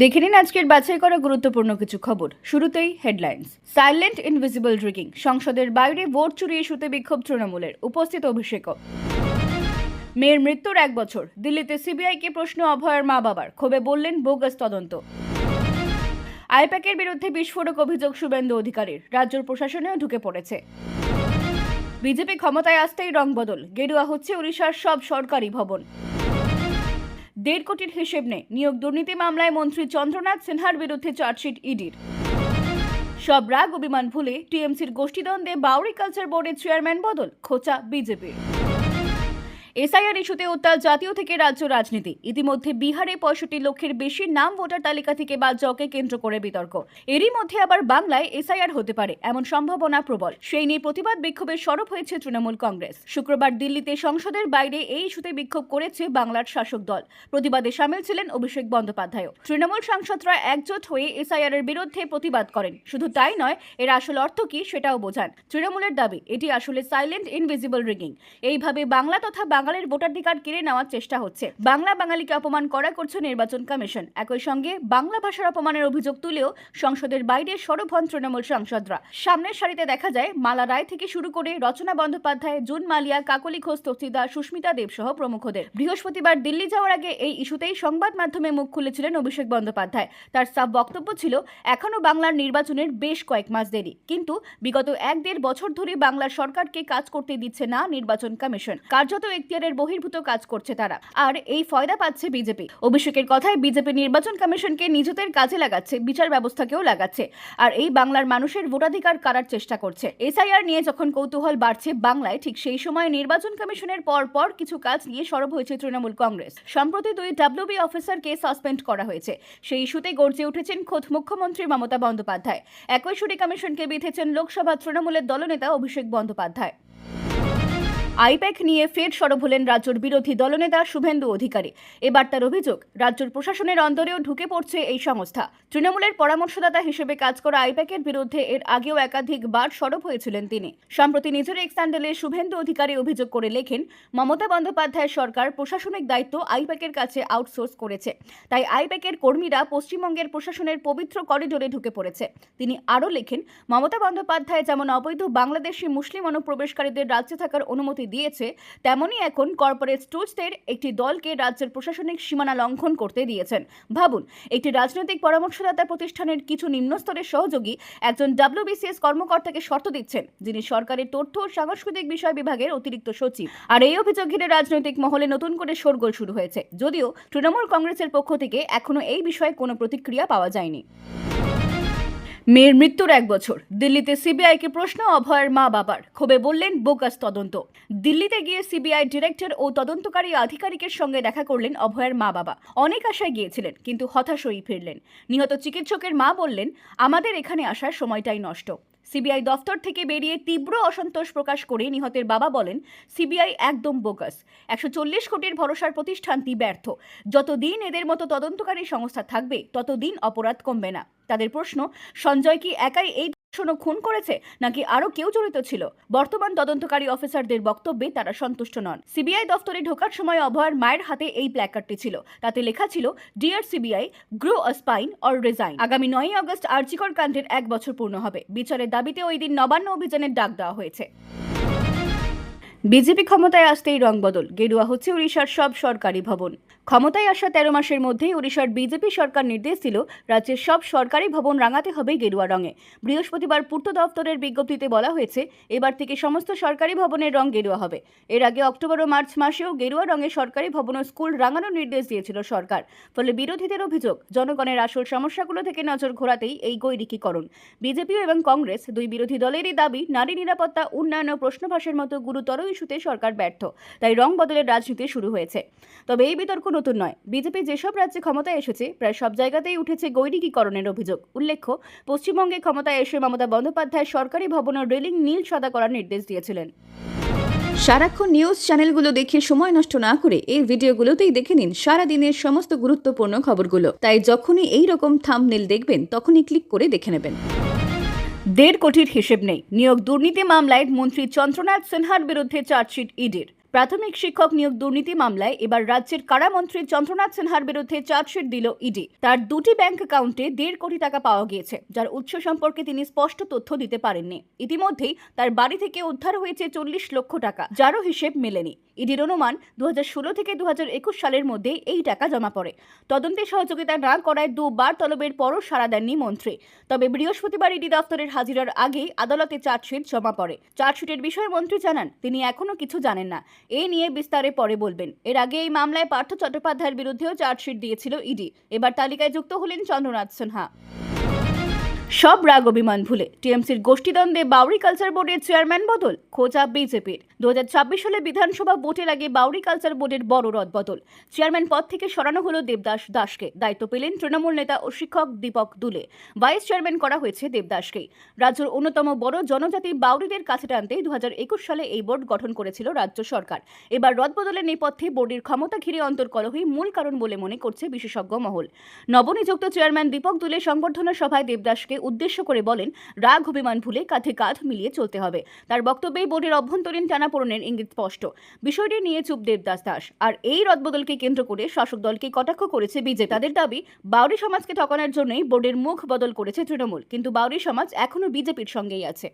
দেখে নিন আজকের বাছাই করা গুরুত্বপূর্ণ কিছু খবর। শুরুতেই হেডলাইন্স সাইলেন্ট ইনভিজিবল ড্রিগিং সংসদের বাইরে ভোট চুরি ইস্যুতে বিক্ষোভ তৃণমূলের, উপস্থিত অভিষেকও। মেয়ের মৃত্যুর এক বছর, দিল্লিতে সিবিআইকে প্রশ্ন অভয়ের মা বাবার, ক্ষোভে বললেন বোগাস তদন্ত। আইপ্যাকের বিরুদ্ধে বিস্ফোরক অভিযোগ শুভেন্দু অধিকারীর রাজ্য প্রশাসনেও ঢুকে পড়েছে। বিজেপি ক্ষমতায় আসতেই রং বদল, গেরুয়া হচ্ছে উড়িষ্যার সব সরকারি ভবন। দেড় কোটির হিসেব নেই। নিয়োগ দুর্নীতি মামলায় মন্ত্রী চন্দ্রনাথ সিনহার বিরুদ্ধে চার্জশিট ইডির। সব রাগ অভিমান ভুলে টিএমসির গোষ্ঠীদ্বন্দ্বে বাউরি কালচার বোর্ডের চেয়ারম্যান বদল, খোঁচা বিজেপির। এসআইআর ইস্যুতে উত্তাল জাতীয় থেকে রাজ্য রাজনীতি। ইতিমধ্যে বিহারে পঁয়ষট্টি লক্ষের বেশি নাম ভোটার তালিকা থেকে বাদ যাওয়াকে কেন্দ্র করে বিতর্ক। এরই মধ্যে আবার বাংলায় এসআইআর হতে পারে, এমন সম্ভাবনা প্রবল। সেই নিয়ে প্রতিবাদ বিক্ষোভের সরব হয়েছে তৃণমূল কংগ্রেস। শুক্রবার দিল্লিতে সংসদের বাইরে এই ইস্যুতে বিক্ষোভ করেছে বাংলার শাসক দল। প্রতিবাদে সামিল ছিলেন অভিষেক বন্দ্যোপাধ্যায়ও। তৃণমূল সাংসদরা একজোট হয়ে এসআইআর এর বিরুদ্ধে প্রতিবাদ করেন। শুধু তাই নয়, এর আসল অর্থ কি সেটাও বোঝান। তৃণমূলের দাবি, এটি আসলে সাইলেন্ট ইনভিজিবল রিগিং। এইভাবে বাংলা তথা বাঙালির ভোটাধিকার কেড়ে নেওয়ার চেষ্টা হচ্ছে। বাংলা বাঙালিকে অপমান করা করছে নির্বাচন কমিশন। একই সঙ্গে বাংলা ভাষার অপমানের অভিযোগ তুলেও সংসদের বাইরে সরব তৃণমূল সাংসদরা। সামনের সারিতে দেখা যায়, মালা রায় থেকে শুরু করে রচনা বন্দ্যোপাধ্যায়, জুন মালিয়া, কাকলি ঘোষ তক্তিদা সুস্মিতা দেব সহ প্রমুখদের। বৃহস্পতিবার দিল্লি যাওয়ার আগে এই ইস্যুতেই সংবাদ মাধ্যমে মুখ খুলেছিলেন অভিষেক বন্দ্যোপাধ্যায়। তার সাব বক্তব্য ছিল এখনও বাংলার নির্বাচনের বেশ কয়েক মাস দেরি। কিন্তু বিগত এক দেড় বছর ধরে বাংলার সরকারকে কাজ করতে দিচ্ছে না নির্বাচন কমিশন। কার্যত এখতিয়ারের বহির্ভূত কাজ করছে তারা। আর এই ফয়দা পাচ্ছে বিজেপি। অভিষেকের কথায় বিজেপি নির্বাচন কমিশনকে নিজেদের কাজে লাগাচ্ছে, বিচার ব্যবস্থাকেও লাগাচ্ছে। আর এই বাংলার মানুষের ভোটাধিকার কারার চেষ্টা করছে। এসআইআর নিয়ে যখন কৌতূহল বাড়ছে বাংলায়, ঠিক সেই সময় নির্বাচন কমিশনের পর পর কিছু কাজ নিয়ে সরব হয়েছে তৃণমূল কংগ্রেস। সম্প্রতি দুই ডাব্লিউবি অফিসারকে সাসপেন্ড করা হয়েছে। সেই ইস্যুতে গর্জে উঠেছেন খোদ মুখ্যমন্ত্রী মমতা বন্দ্যোপাধ্যায়। একই কমিশনকে বিঁধেছেন লোকসভা তৃণমূলের দলনেতা অভিষেক বন্দ্যোপাধ্যায়। আইপ্যাক নিয়ে ফের সরব হলেন রাজ্যের বিরোধী দলনেতা শুভেন্দু অধিকারী। এবার তার অভিযোগ, রাজ্যের প্রশাসনের অন্তরেও ঢুকে পড়ছে এই সংস্থা। তৃণমূলের পরামর্শদাতা হিসেবে কাজ করা আইপ্যাকের বিরুদ্ধে এর আগেও একাধিকবার সরব হয়েছিলেন তিনি। সম্প্রতি নিজের এক স্যান্ডেলে শুভেন্দু অধিকারী অভিযোগ করে লেখেন, মমতা বন্দ্যোপাধ্যায়ের সরকার প্রশাসনিক দায়িত্ব আইপ্যাকের কাছে আউটসোর্স করেছে। তাই আইপ্যাকের কর্মীরা পশ্চিমবঙ্গের প্রশাসনের পবিত্র করিডোরে ঢুকে পড়েছে। তিনি আরও লেখেন, মমতা বন্দ্যোপাধ্যায় যেমন অবৈধ বাংলাদেশি মুসলিম অনুপ্রবেশকারীদের রাজ্যে থাকার অনুমতি দিয়েছে, তেমনই এখন কর্পোরেট স্টুজদের একটি দলকে রাজ্যের প্রশাসনিক সীমানা লঙ্ঘন করতে দিয়েছেন। ভাবুন, একটি রাজনৈতিক পরামর্শদাতা প্রতিষ্ঠানের কিছু নিম্নস্তরের সহযোগী একজন ডাব্লিউবিসিএস কর্মকর্তাকে শর্ত দিচ্ছেন, যিনি সরকারের তথ্য ও সাংস্কৃতিক বিষয় বিভাগের অতিরিক্ত সচিব। আর এই অভিযোগ ঘিরে রাজনৈতিক মহলে নতুন করে শোরগোল শুরু হয়েছে। যদিও তৃণমূল কংগ্রেসের পক্ষ থেকে এখনও এই বিষয়ে কোনো প্রতিক্রিয়া পাওয়া যায়নি। মেয়ের মৃত্যুর এক বছর। দিল্লিতে সিবিআইকে প্রশ্ন, অভয়ের মা বাবার। ক্ষোভে বললেন, বোকাস তদন্ত। দিল্লিতে গিয়ে সিবিআই ডিরেক্টর ও তদন্তকারী আধিকারিকের সঙ্গে দেখা করলেন অভয়ের মা বাবা। অনেক আশায় গিয়েছিলেন, কিন্তু হতাশ ফিরলেন। নিহত চিকিৎসকের মা বললেন, আমাদের এখানে আসার সময়টাই নষ্ট। সিবিআই দফতর থেকে বেরিয়ে তীব্র অসন্তোষ প্রকাশ করে নিহতের বাবা বলেন, সিবিআই একদম বোকাস। একশো চল্লিশ কোটির ভরসার প্রতিষ্ঠানটি ব্যর্থ। যতদিন এদের মতো তদন্তকারী সংস্থা থাকবে, ততদিন অপরাধ কমবে না। তাদের প্রশ্ন, সঞ্জয় কি একাই এই ধর্ষণ খুন করেছে নাকি আরও কেউ জড়িত ছিল? বর্তমান তদন্তকারী অফিসারদের বক্তব্যে তারা সন্তুষ্ট নন। সিবিআই দফতরে ঢোকার সময় অভয়ের মায়ের হাতে এই প্ল্যাকার্ডটি ছিল। তাতে লেখা ছিল, dear CBI, grow a spine or resign. আগামী নয়ই আগস্ট আর্জিকর কাণ্ডের এক বছর পূর্ণ হবে। বিচারের দাবিতে ওই দিন নবান্ন অভিযানের ডাক দেওয়া হয়েছে। বিজেপি ক্ষমতায় আসতেই রং বদল। গেরুয়া হচ্ছে উড়িষ্যার সব সরকারি ভবন। ক্ষমতায় আসা তেরো মাসের মধ্যেই উড়িষ্যার বিজেপি সরকার নির্দেশ দিল, রাজ্যের সব সরকারি ভবন রাঙাতে হবে গেরুয়া রঙে। বৃহস্পতিবার পূর্ত দফতরের বিজ্ঞপ্তিতে বলা হয়েছে, এবার থেকে সমস্ত সরকারি ভবনের রং গেরুয়া হবে। এর আগে অক্টোবর ও মার্চ মাসেও গেরুয়া রঙে সরকারি ভবন ও স্কুল রাঙানোর নির্দেশ দিয়েছিল সরকার। ফলে বিরোধীদের অভিযোগ, জনগণের আসল সমস্যাগুলো থেকে নজর ঘোরাতেই এই গৈরিকীকরণ। বিজেপি এবং কংগ্রেস দুই বিরোধী দলেরই দাবি, নারী নিরাপত্তা, উন্নয়ন ও প্রশ্নভাসের মতো গুরুতর ইস্যুতে সরকার ব্যর্থ, তাই রং বদলের রাজনীতি শুরু হয়েছে। তবে এই বিতর্ক নতুন নয়। বিজেপি যেসব রাজ্যে ক্ষমতায় এসেছে প্রায় সব জায়গাতেই উঠেছে গৈরিকীকরণের অভিযোগ। উল্লেখ্য পশ্চিমবঙ্গে ক্ষমতায় এসে মমতা বন্দ্যোপাধ্যায় সরকারি ভবনের রেলিং নীল সাদা করার নির্দেশ দিয়েছিলেন। সারাক্ষণ নিউজ চ্যানেলগুলো দেখে সময় নষ্ট না করে এই ভিডিওগুলোতেই দেখে নিন সারা দিনের সমস্ত গুরুত্বপূর্ণ খবরগুলো। তাই যখনই এই রকম থাম্বনেল দেখবেন তখনই ক্লিক করে দেখে নেবেন। দেড় কোটির হিসেব নেই। নিয়োগ দুর্নীতি মামলায় মন্ত্রী চন্দ্রনাথ সিনহার বিরুদ্ধে চার্জশিট ইডির। প্রাথমিক শিক্ষক নিয়োগ দুর্নীতি মামলায় এবার রাজ্যের কারামন্ত্রী চন্দ্রনাথ সিনহার বিরুদ্ধে চার্জশিট দিল ইডি। তার দুটি ব্যাংক অ্যাকাউন্টে দেড় কোটি টাকা পাওয়া গিয়েছে, যার উৎস সম্পর্কে তিনি স্পষ্ট তথ্য দিতে পারেননি। ইতিমধ্যেই তার বাড়ি থেকে উদ্ধার হয়েছে চল্লিশ লক্ষ টাকা, যারও হিসেব মেলেনি। ইডির অনুমান দু হাজার ষোলো থেকে দু হাজার একুশ সালের মধ্যে এই টাকা জমা পড়ে। তদন্তে সহযোগিতা না করায় দুবার তলবের পরও সাড়া দেননি মন্ত্রী। তবে বৃহস্পতিবার ইডি দফতরের হাজিরার আগেই আদালতে চার্জশিট জমা পড়ে। চার্জশিটের বিষয়ে মন্ত্রী জানান, তিনি এখনও কিছু জানেন না। এই নিয়ে বিস্তারে পরে বলবেন। এর আগে এই মামলায় পার্থ চট্টোপাধ্যায়ের বিরুদ্ধেও চার্জশিট দিয়েছিল ইডি। এবার তালিকায় যুক্ত হলেন চন্দ্রনাথ সিনহা। সব রাগ অভিমান ভুলে। টিএমসির গোষ্ঠীদ্বন্দ্বে বাউরি কালচার বোর্ডের চেয়ারম্যান বদল খোঁজা বিজেপির। দু হাজার ছাব্বিশ সালে বিধানসভা ভোটের আগে বাউরি কালচার বোর্ডের বড় রদবদল। চেয়ারম্যান পদ থেকে সরানো হলো দেবদাস দাসকে। দায়িত্ব পেলেন তৃণমূল নেতা ও শিক্ষক দীপক দুলে। ভাইস চেয়ারম্যান করা হয়েছে দেবদাসকেই। রাজ্যের অন্যতম বড় জনজাতি বাউরিদের কাছে টানতে দুহাজার একুশ সালে এই বোর্ড গঠন করেছিল রাজ্য সরকার। এবার রদবদলের নেপথ্যে বোর্ডের ক্ষমতা ঘিরে অন্তর্কলহই মূল কারণ বলে মনে করছে বিশেষজ্ঞ মহল। নবনিযুক্ত চেয়ারম্যান দীপক দুলে সংবর্ধনা সভায় দেবদাসকে উদ্দেশ্য করে বলেন, রাগ, অভিমান ভুলে কাঁধে কাঁধ মিলিয়ে চলতে হবে। তার বক্তব্যে বোর্ডের অভ্যন্তরীণ টানাপোড়েনের ইঙ্গিত স্পষ্ট। বিষয়টি নিয়ে চুপ দেবদাস দাস। আর এই রদবদলকে কেন্দ্র করে শাসক দলকে কটাক্ষ করেছে বিজে তাদের দাবি, বাউরি সমাজকে ঠকানোর জন্যই বোর্ডের মুখ বদল করেছে তৃণমূল। কিন্তু বাউরি সমাজ এখনও বিজেপির সঙ্গেই আছে।